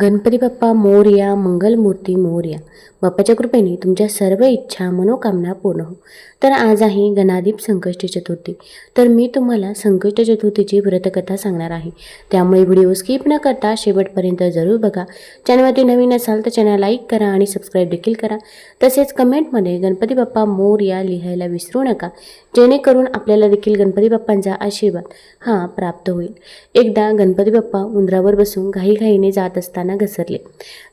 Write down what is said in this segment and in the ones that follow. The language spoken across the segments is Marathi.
गणपती बाप्पा मोरया मंगलमूर्ती मोर्या. बाप्पाच्या कृपेने तुमच्या सर्व इच्छा मनोकामना पूर्ण हो. तर आज आहे गणादीप संकष्टी चतुर्थी. तर मी तुम्हाला संकष्ट चतुर्थीची व्रतकथा सांगणार आहे. त्यामुळे व्हिडिओ स्किप न करता शेवटपर्यंत जरूर बघा. चॅनलवरती नवीन असाल तर चॅनल लाईक करा आणि सबस्क्राईब देखील करा. तसेच कमेंटमध्ये गणपती बाप्पा मोरया लिहायला विसरू नका. जेणेकरून आपल्याला देखील गणपती बाप्पांचा आशीर्वाद हा प्राप्त होईल. एकदा गणपती बाप्पा उंदरावर बसून घाईघाईने जात असतात. असताना घसरले.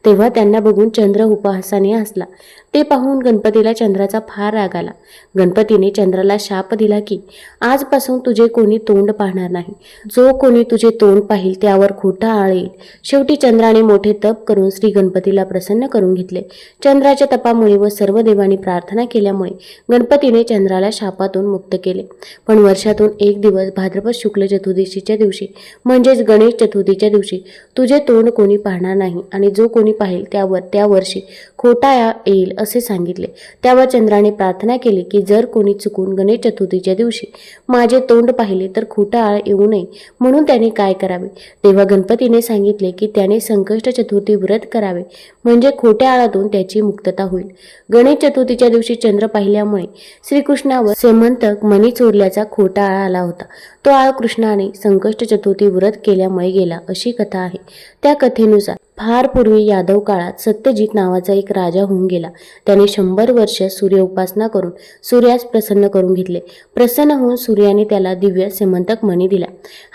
तेव्हा त्यांना बघून चंद्र उपहासाने हसला. ते पाहून गणपतीला चंद्राचा फार राग आला. गणपतीने चंद्राला शाप दिला की आजपासून तुझे कोणी तोंड पाहणार नाही. जो कोणी तुझे तोंड पाहिल त्यावर खोटा आळ येईल. शेवटी चंद्राने मोठे तप करून श्री गणपतीला प्रसन्न करून घेतले. चंद्राच्या तपामुळे व सर्व देवांनी प्रार्थना केल्यामुळे गणपतीने चंद्राला शापातून मुक्त केले. पण वर्षातून एक दिवस भाद्रपद शुक्ल चतुर्दशीच्या दिवशी म्हणजेच गणेश चतुर्थीच्या दिवशी तुझे तोंड कोणी पाहणार नाही. आणि जो कोणी पाहिल त्यावर त्या वर्षी खोटा येईल असे सांगितले. त्यावर चंद्राने प्रार्थना केली की जर कोणी चुकून गणेश चतुर्थीच्या दिवशी माझे तोंड पाहिले तर खोटा आळ येऊ नये म्हणून त्याने काय करावे? तेव्हा गणपतीने सांगितले की त्याने संकष्ट चतुर्थी व्रत करावे म्हणजे खोट्या आळातून त्याची मुक्तता होईल. गणेश चतुर्थीच्या दिवशी चंद्र पाहिल्यामुळे श्रीकृष्णावर सेमंतक मणी चोरल्याचा खोटा आळा आला होता. तो आळ कृष्णाने संकष्ट चतुर्थी व्रत केल्यामुळे गेला अशी कथा आहे. त्या कथेनुसार फार पूर्वी यादव काळात सत्यजित नावाचा एक राजा होऊन गेला. त्याने शंभर वर्ष सूर्य उपासना करून सूर्यास प्रसन्न करून घेतले. प्रसन्न होऊन सूर्याने त्याला दिव्य सेमंतक मणी दिला.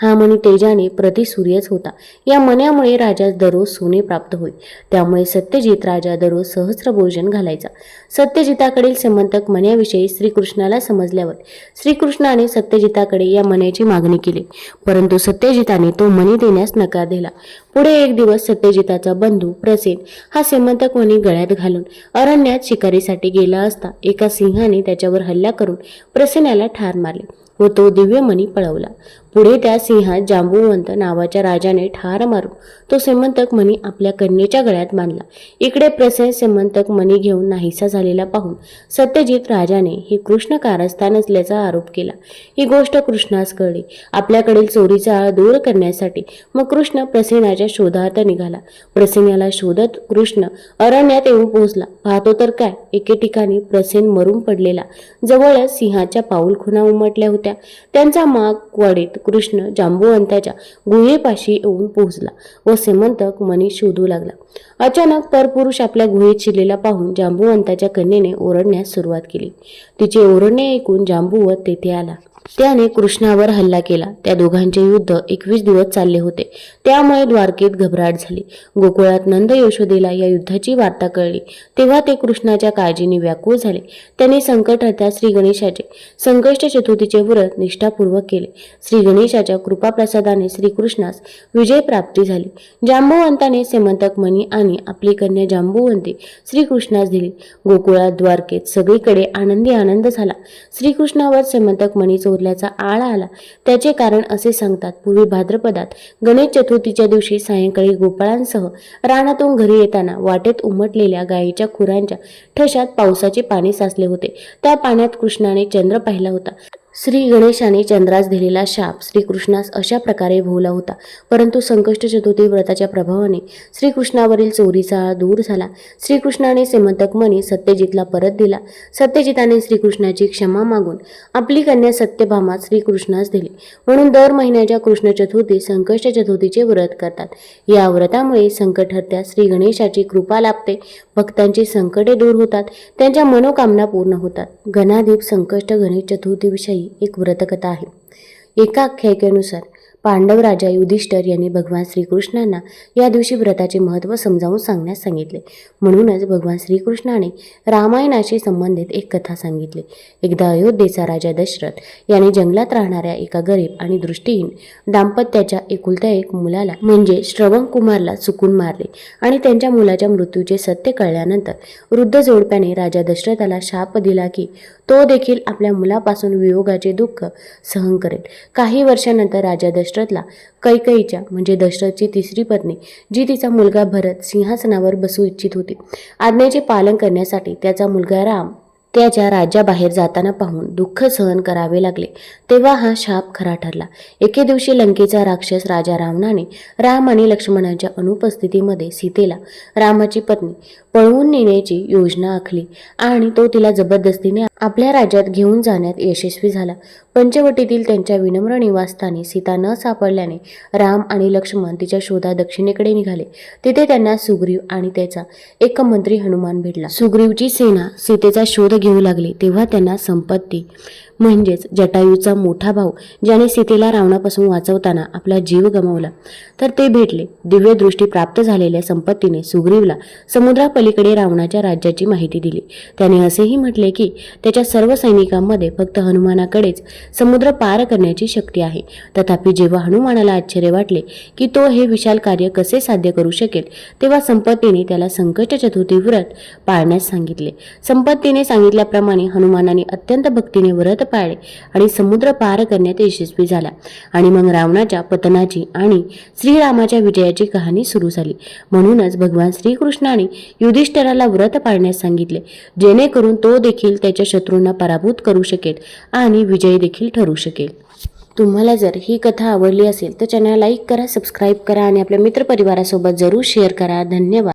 हा मणी तेजाने प्रति सूर्यच होता. या मण्यामुळे राजास दररोज सोने प्राप्त होई त्यामुळे सत्यजित राजा दररोज सहस्र भोजन घालायचा. सत्यजिताकडील सेमंतक मण्याविषयी श्रीकृष्णाला समजल्यावर श्रीकृष्णाने सत्यजिताकडे या मण्याची मागणी केली. परंतु सत्यजिताने तो मणी देण्यास नकार दिला. पुढे एक दिवस सत्यजिताचा बंधू प्रसेन हा श्रीमंत कोणी गळ्यात घालून अरण्यात शिकारीसाठी गेला असता एका सिंहाने त्याच्यावर हल्ला करून प्रसेनाला ठार मारले. व तो दिव्यमणी पळवला. पुढे त्या सिंहात जांबुवंत नावाच्या राजाने ठार मारून तो सेमंतक मणी आपल्या कन्येच्या गळ्यात बांधला. इकडे प्रसेन सेमंतक मणी घेऊन नाहीसा झालेला पाहून सत्यजित राजाने हे कृष्ण कारस्थान असल्याचा आरोप केला. ही गोष्ट कृष्णास कळली. आपल्याकडील चोरीचा आळ दूर करण्यासाठी मग कृष्ण प्रसेनाच्या शोधार्थ निघाला. प्रसेनाला शोधत कृष्ण अरण्यात येऊन पोहोचला. पाहतो तर काय? एके ठिकाणी प्रसेन मरून पडलेला. जवळच सिंहाच्या पाऊल खुणा उमटल्या होत्या. त्यांचा माग वाढीत कृष्ण जांबुवंताच्या गुहेपाशी येऊन पोहोचला व सेमंतक मनी शोधू लागला. अचानक परपुरुष आपल्या गुहेत शिरलेला पाहून जांबुवंताच्या कन्येने ओरडण्यास सुरुवात केली. तिचे ओरडणे ऐकून जांबुवत तेथे आला. त्याने कृष्णावर हल्ला केला. त्या दोघांचे युद्ध एकवीस दिवस चालले होते. त्यामुळे द्वारकेत घबराट झाली. गोकुळात नंद यशोदेला या युद्धाची वार्ता कळली. तेव्हा ते कृष्णाच्या काळजीने व्याकुळ झाले. त्यांनी संकटहर्त्या श्री गणेशाचे संकष्ट चतुर्थीचे व्रत निष्ठापूर्वक केले. श्री गणेशाच्या कृपाप्रसादाने श्रीकृष्णास विजय प्राप्ती झाली. जांबुवंताने सेमंतक मणी आणि आपली कन्या जांबुवंती श्रीकृष्णास दिली. गोकुळात द्वारकेत सगळीकडे आनंदी आनंद झाला. श्रीकृष्णावर सेमंतक मणी चोरल्याचा आळ आला. त्याचे कारण असे सांगतात. पूर्वी भाद्रपदात गणेश चतुर्थीच्या दिवशी सायंकाळी गोपाळांसह रानातून घरी येताना वाटेत उमटलेल्या गायीच्या खुरांच्या ठशात पावसाचे पाणी साचले होते. त्या पाण्यात कृष्णाने चंद्र पाहिला होता. श्री गणेशाने चंद्रास दिलेला शाप श्रीकृष्णास अशा प्रकारे भोवला होता. परंतु संकष्ट चतुर्थी व्रताच्या प्रभावाने श्रीकृष्णावरील चोरीचा दूर झाला. श्रीकृष्णाने सेमंतक मणी सत्यजितला परत दिला. सत्यजिताने श्रीकृष्णाची क्षमा मागून आपली कन्या सत्यभामा श्रीकृष्णास दिली. म्हणून दर महिन्याच्या कृष्ण चतुर्थी संकष्ट चतुर्थीचे व्रत करतात. या व्रतामुळे संकटहत्या श्री गणेशाची कृपा लाभते. भक्तांची संकटे दूर होतात त्यांच्या मनोकामना पूर्ण होतात. गणादीप संकष्ट गणेश चतुर्थीविषयी एक व्रतकथा आहे. एका आख्यायिकेनुसार पांडव राजा युधिष्ठर यांनी भगवान श्रीकृष्णांना या दिवशी व्रताचे महत्त्व समजावून सांगण्यास सांगितले. म्हणूनच भगवान श्रीकृष्णाने रामायणाशी संबंधित एक कथा सांगितली. एकदा अयोध्येचा राजा दशरथ याने जंगलात राहणाऱ्या एका गरीब आणि दृष्टीहीन दाम्पत्याच्या एकुलत्या एक मुलाला म्हणजे श्रवण कुमारला चुकून मारले आणि त्यांच्या मुलाच्या मृत्यूचे सत्य कळल्यानंतर वृद्ध जोडप्याने राजा दशरथाला शाप दिला की तो देखील आपल्या मुलापासून वियोगाचे दुःख सहन करेल. काही वर्षानंतर राजा दशरथला कैकईच्या म्हणजे दशरथची तिसरी पत्नी जी तिचा मुलगा भरत सिंहासनावर बसू इच्छित होती. आज्ञेचे पालन करण्यासाठी त्याचा मुलगा राम त्याच्या राज्याबाहेर जाताना पाहून दुःख सहन करावे लागले. तेव्हा हा शाप खरा ठरला. एके दिवशी लंकेचा राक्षस राजा रावणाने राम आणि लक्ष्मणाच्या अनुपस्थितीमध्ये सीतेला रामाची पत्नी पळवून नेण्याची योजना आखली आणि तो तिला जबरदस्तीने आपल्या राज्यात घेऊन जाण्यात यशस्वी झाला. पंचवटीतील त्यांच्या विनम्र निवासस्थानी सीता न सापडल्याने राम आणि लक्ष्मण तिच्या शोधा दक्षिणेकडे निघाले. तिथे त्यांना सुग्रीव आणि त्याचा एक मंत्री हनुमान भेटला. सुग्रीवची सेना सीतेचा शोध घेऊ लागली तेव्हा त्यांना संपत्ती म्हणजेच जटायूचा मोठा भाऊ ज्याने सीतेला रावणापासून वाचवताना आपला जीव गमावला. तर ते भेटले. दिव्य दृष्टी प्राप्त झालेल्या संपत्तीने सुग्रीवला समुद्रापलीकडे रावणाच्या राज्याची माहिती दिली. त्याने असेही म्हटले की त्याच्या सर्व सैनिकांमध्ये फक्त हनुमानाकडेच समुद्र पार करण्याची शक्ती आहे. तथापि जेव्हा हनुमानाला आश्चर्य वाटले की तो हे विशाल कार्य कसे साध्य करू शकेल तेव्हा संपत्तीने त्याला संकट चतुर्थी व्रत पाळण्यास सांगितले. संपत्तीने सांगितल्याप्रमाणे हनुमानाने अत्यंत भक्तीने व्रत पाळले आणि समुद्र पार करण्यात यशस्वी झाला. आणि मग रावणाच्या पतनाची आणि श्रीरामाच्या विजयाची कहाणी सुरू झाली. म्हणूनच भगवान श्रीकृष्णाने युधिष्ठराला व्रत पाळण्यास सांगितले. जेणेकरून तो देखील त्याच्या शत्रूंना पराभूत करू शकेल आणि विजयी देखील ठरू शकेल. तुम्हाला जर ही कथा आवडली असेल तर चॅनल लाईक करा सबस्क्राईब करा आणि आपल्या मित्रपरिवारासोबत जरूर शेअर करा. धन्यवाद.